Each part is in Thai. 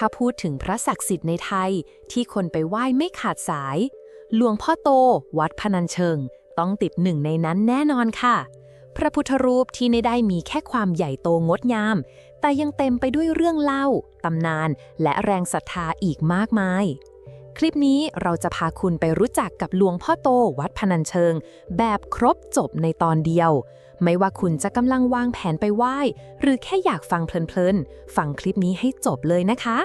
ถ้าพูดถึงพระศักดิ์สิทธิ์ในไทยที่คนไปไหว้ไม่ขาดสาย หลวงพ่อโต วัดพนัญเชิง ต้องติดหนึ่งในนั้นแน่นอนค่ะ พระพุทธรูปที่ไม่ได้มีแค่ความใหญ่โตงดงาม แต่ยังเต็มไปด้วยเรื่องเล่า ตำนาน และแรงศรัทธาอีกมากมาย คลิปนี้เราจะพาคุณไปรู้จักกับหลวงพ่อโตวัดพนัญเชิง แบบครบจบในตอนเดียว ไม่ว่าคุณจะกำลังวางแผนไปไหว้ หรือแค่อยากฟังเพลินๆ ฟังคลิปนี้ให้จบเลยนะคะ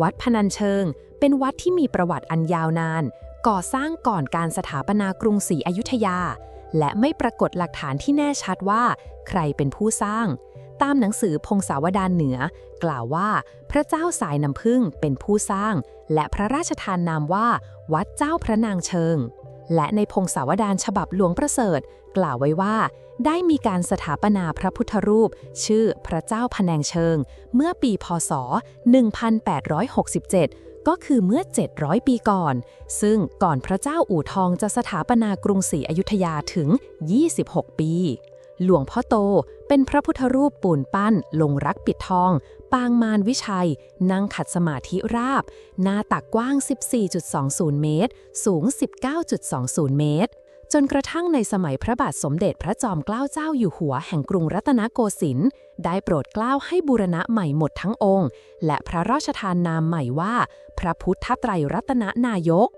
วัดพนัญเชิง เป็นวัดที่มีประวัติอันยาวนาน ก่อสร้างก่อนการสถาปนากรุงศรีอยุธยา และไม่ปรากฏหลักฐานที่แน่ชัดว่า ใครเป็นผู้สร้าง ตามหนังสือพงศาวดารเหนือ กล่าวว่า พระเจ้าสายน้ำพึ่งเป็นผู้สร้าง และพระราชทานนามว่า วัดเจ้าพระนางเชิง และในพงศาวดารฉบับหลวงประเสริฐ กล่าวไว้ว่า ได้มีการสถาปนาพระพุทธรูป ชื่อพระเจ้าพะแนงเชิง เมื่อปีพศ 1867ก็คือเมื่อ 700 ปีก่อน ซึ่งก่อนพระเจ้าอู่ทองจะสถาปนากรุงศรีอยุธยาถึง 26 ปี หลวงพ่อโตเป็นพระพุทธรูปปูนปั้น ลงรักปิดทอง ปางมารวิชัย นั่งขัดสมาธิราบ หน้าตักกว้าง 14.20 เมตร สูง 19.20 เมตร จนกระทั่งในสมัยพระบาทสมเด็จพระจอมเกล้าเจ้าอยู่หัวแห่งกรุงรัตนโกสินทร์ได้โปรดเกล้าให้บูรณะใหม่หมดทั้งองค์ และพระราชทานนามใหม่ว่า พระพุทธไตรรัตนนายก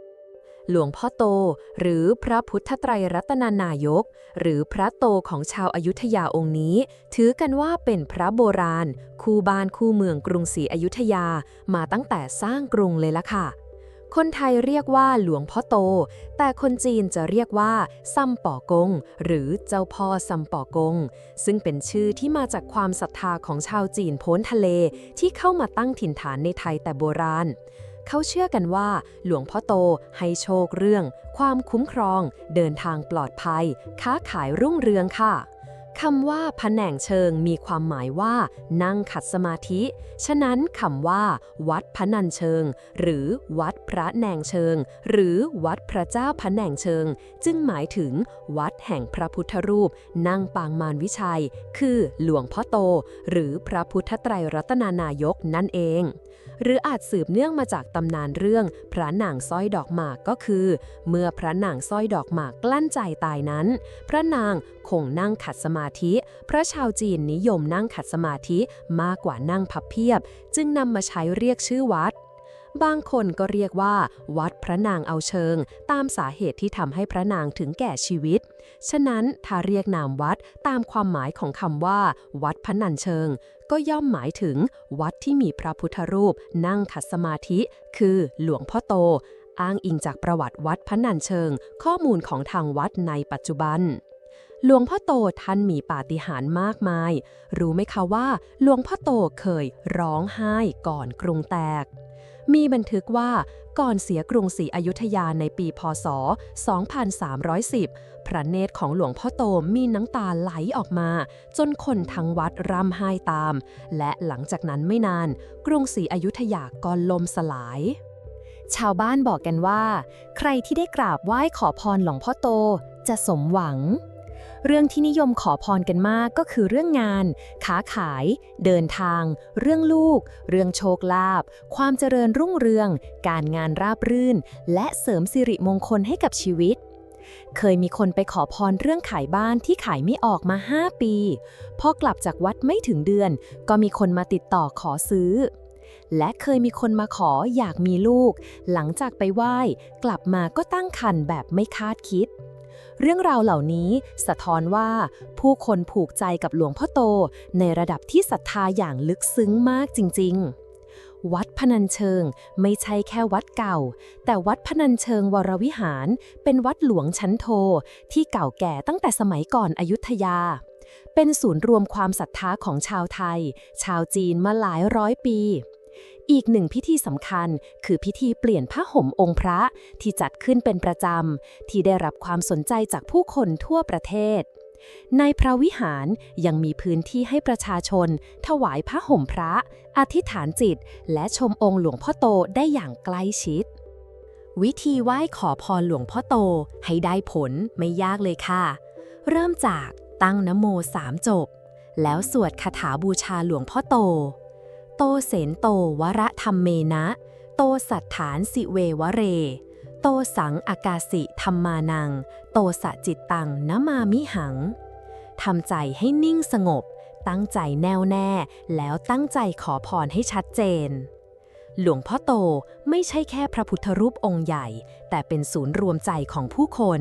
หลวงพ่อโต หรือพระพุทธไตรรัตนานายก หรือพระโตของชาวอายุทยาองค์นี้ ถือกันว่าเป็นพระโบราณ คู่บ้านคู่เมืองกรุงศรีอยุธยามาตั้งแต่สร้างกรุงเลยละค่ะ คนไทยเรียกว่าหลวงพ่อโต แต่คนจีนจะเรียกว่าซัมป่อกง หรือเจ้าพ่อซัมป่อกง ซึ่งเป็นชื่อที่มาจากความศรัทธาของชาวจีนโพ้นทะเลที่เข้ามาตั้งถิ่นฐานในไทยแต่โบราณ เขาเชื่อกันว่า หลวงพ่อโตให้โชคเรื่อง ความคุ้มครอง เดินทางปลอดภัย ค้าขายรุ่งเรืองค่ะ คำว่าผน่งเชิงมีความหมายว่า นั่งขัดสมาธิ ฉะนั้นคำว่า วัดพนัญเชิง หรือวัดพระแนงเชิง หรือวัดพระเจ้าพระแหน่งเชิง จึงหมายถึง วัดแห่งพระพุทธรูป นั่งปางมารวิชัย คือหลวงพ่อโต หรือพระพุทธไตรรัตนานายกนั่นเอง หรืออาจสืบเนื่องมาจากตำนานเรื่อง พระนางสร้อยดอกหมากก็คือ เมื่อพระนางสร้อยดอกหมากกลั้นใจตายนั้น พระนางคงนั่งขัดสมาธิ เพราะชาวจีนนิยมนั่งขัดสมาธิมากกว่านั่งพับเพียบ จึงนำมาใช้เรียกชื่อวัด บางคนก็เรียกว่า วัดพระนางเอาเชิง ตามสาเหตุที่ทำให้พระนางถึงแก่ชีวิต ฉะนั้นถ้าเรียกนามวัดตามความหมายของคำว่า วัดพระนันเชิง ก็ย่อมหมายถึง วัดที่มีพระพุทธรูป นั่งขัดสมาธิ คือหลวงพ่อโตอ้างอิงจากประวัติวัดพระนันเชิง ข้อมูลของทางวัดในปัจจุบัน หลวงพ่อโตท่านมีปาฏิหาริย์มากมาย รู้ไหมคะว่า หลวงพ่อโตเคยร้องไห้ก่อนกรุงแตก มีบันทึกว่าก่อนเสียกรุงศรีอยุธยาในปีพศ 2310 พระเนตรของหลวงพ่อโตมีน้ำตาไหลออกมา จนคนทั้งวัดร่ำไห้ตาม และหลังจากนั้นไม่นาน กรุงศรีอยุธยาก็ล่มสลายชาวบ้านบอกกันว่า ใครที่ได้กราบไหว้ขอพรหลวงพ่อโตจะสมหวัง เรื่องที่นิยมขอพรกันมากก็คือเรื่องงาน ค้าขาย เดินทาง เรื่องลูก เรื่องโชคลาภ ความเจริญรุ่งเรือง การงานราบรื่น และเสริมสิริมงคลให้กับชีวิตเคยมีคนไปขอพรเรื่องขายบ้านที่ขายไม่ออกมา 5 ปี พอกลับจากวัดไม่ถึงเดือน ก็มีคนมาติดต่อขอซื้อ และเคยมีคนมาขออยากมีลูก หลังจากไปไหว้ กลับมาก็ตั้งครรภ์แบบไม่คาดคิด เรื่องราวเหล่านี้สะท้อนว่าผู้คนผูกใจกับหลวงพ่อโตในระดับที่ศรัทธาอย่างลึกซึ้งมากจริง ๆวัดพนัญเชิงไม่ใช่แค่วัดเก่า แต่วัดพนัญเชิงวรวิหาร เป็นวัดหลวงชั้นโท ที่เก่าแก่ตั้งแต่สมัยก่อนอยุธยา เป็นศูนย์รวมความศรัทธาของชาวไทย ชาวจีนมาหลายร้อยปี อีกหนึ่งพิธีสำคัญ คือพิธีเปลี่ยนผ้าห่มองค์พระที่จัดขึ้นเป็นประจำ ที่ได้รับความสนใจจากผู้คนทั่วประเทศ ในพระวิหารยังมีพื้นที่ให้ประชาชน ถวายผ้าห่มพระ อธิษฐานจิต และชมองค์หลวงพ่อโตได้อย่างใกล้ชิด วิธีไหว้ขอพรหลวงพ่อโตให้ได้ผลไม่ยากเลยค่ะ เริ่มจากตั้งนโมสามจบ แล้วสวดคาถาบูชาหลวงพ่อโต โตเสนโตวระธรรมเมนะ โตสัตฐานสิเววเร โตสังอากาสิธรรมานัง โตสะจิตตังนมามิหังทำใจให้นิ่งสงบ ตั้งใจแน่วแน่ แล้วตั้งใจขอพรให้ชัดเจน หลวงพ่อโตไม่ใช่แค่พระพุทธรูปองค์ใหญ่ แต่เป็นศูนย์รวมใจของผู้คน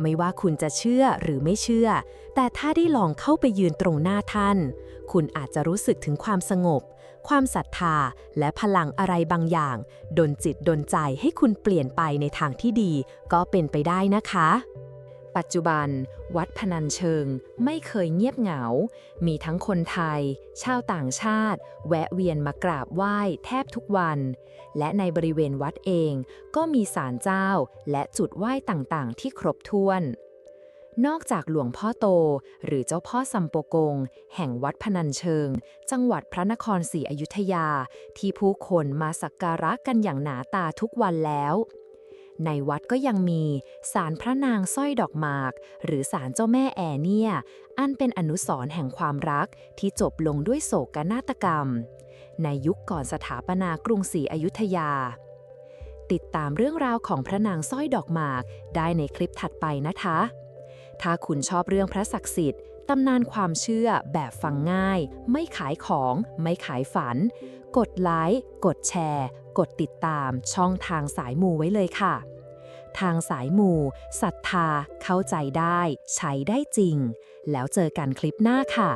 ไม่ว่าคุณจะเชื่อหรือไม่เชื่อ แต่ถ้าได้ลองเข้าไปยืนตรงหน้าท่าน คุณอาจจะรู้สึกถึงความสงบ ความศรัทธา และพลังอะไรบางอย่าง ดนจิตดนใจให้คุณเปลี่ยนไปในทางที่ดี ก็เป็นไปได้นะคะ ปัจจุบัน วัดพนัญเชิงไม่เคยเงียบเหงา มีทั้งคนไทย ชาวต่างชาติ แวะเวียนมากราบไหว้แทบทุกวัน และในบริเวณวัดเองก็มีศาลเจ้า และจุดไหว้ต่างๆ ที่ครบถ้วน นอกจากหลวงพ่อโต หรือเจ้าพ่อสัมโปกง แห่งวัดพนัญเชิง จังหวัดพระนครศรีอยุธยา ที่ผู้คนมาสักการะกันอย่างหนาตาทุกวันแล้ว ในวัดก็ยังมีศาลพระนางสร้อยดอกหมาก หรือศาลเจ้าแม่แอเนีย อันเป็นอนุสรณ์แห่งความรักที่จบลงด้วยโศกนาฏกรรม ในยุคก่อนสถาปนากรุงศรีอยุธยา ติดตามเรื่องราวของพระนางสร้อยดอกหมากได้ในคลิปถัดไปนะคะ ถ้าคุณชอบเรื่องพระศักดิ์สิทธิ์ตำนานความเชื่อแบบฟังง่าย ไม่ขายของ ไม่ขายฝัน กดไลค์ กดแชร์ กดติดตามช่องทางสายมูไว้เลยค่ะ ทางสายมูศรัทธา เข้าใจได้ ใช้ได้จริง แล้วเจอกันคลิปหน้าค่ะ